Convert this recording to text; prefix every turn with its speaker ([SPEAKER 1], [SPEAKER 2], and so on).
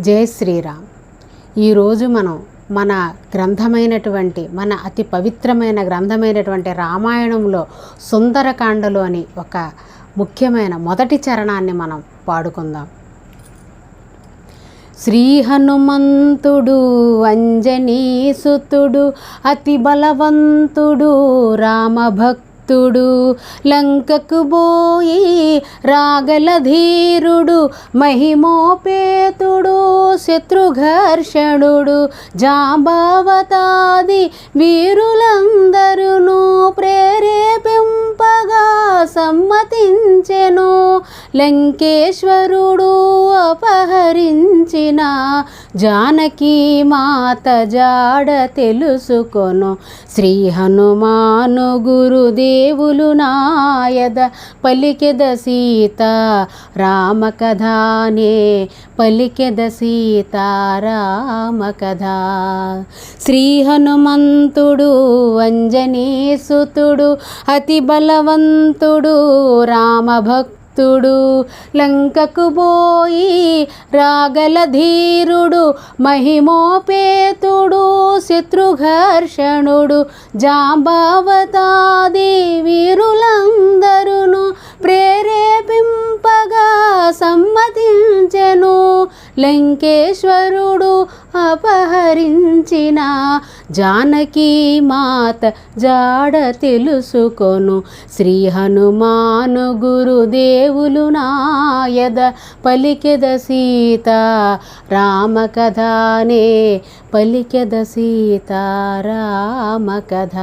[SPEAKER 1] జై శ్రీరామ్. ఈరోజు మనం మన గ్రంథమైనటువంటి మన అతి పవిత్రమైన గ్రంథమైనటువంటి రామాయణంలో సుందరకాండలు అని ఒక ముఖ్యమైన మొదటి చరణాన్ని మనం పాడుకుందాం. శ్రీ హనుమంతుడు అంజనీసుతుడు అతి బలవంతుడు రామభక్తుడు లంకకు బోయి రాగల ధీరుడు మహిమోపేతుడు శత్రుఘర్షణుడు జాంబావతాది వీరులందరూ ప్రేరేపింపగా సమ్మతించెను. లంకేశ్వరుడు అపహరించిన జానకి మాత జాడ తెలుసుకొను. శ్రీ హనుమాను గురుదేవులు నాయద పలికెద సీత రామ కథానే పలికెద సీత రామకథ. శ్రీ హనుమంతుడు వంజనేసుతుడు అతి బలవంతుడు రామభక్తు భక్తుడు లంకకు పోయి రాగల ధీరుడు మహిమోపేతుడు శత్రుఘర్షణుడు జాంబావతాది వీరులందరూ లంకేశ్వరుడు అపహరించిన జానకి మాత జాడ తెలుసుకొను. శ్రీ హనుమాను గురుదేవులు నాయద పలికెద సీత రామకథానే పలికెద సీత రామ కథ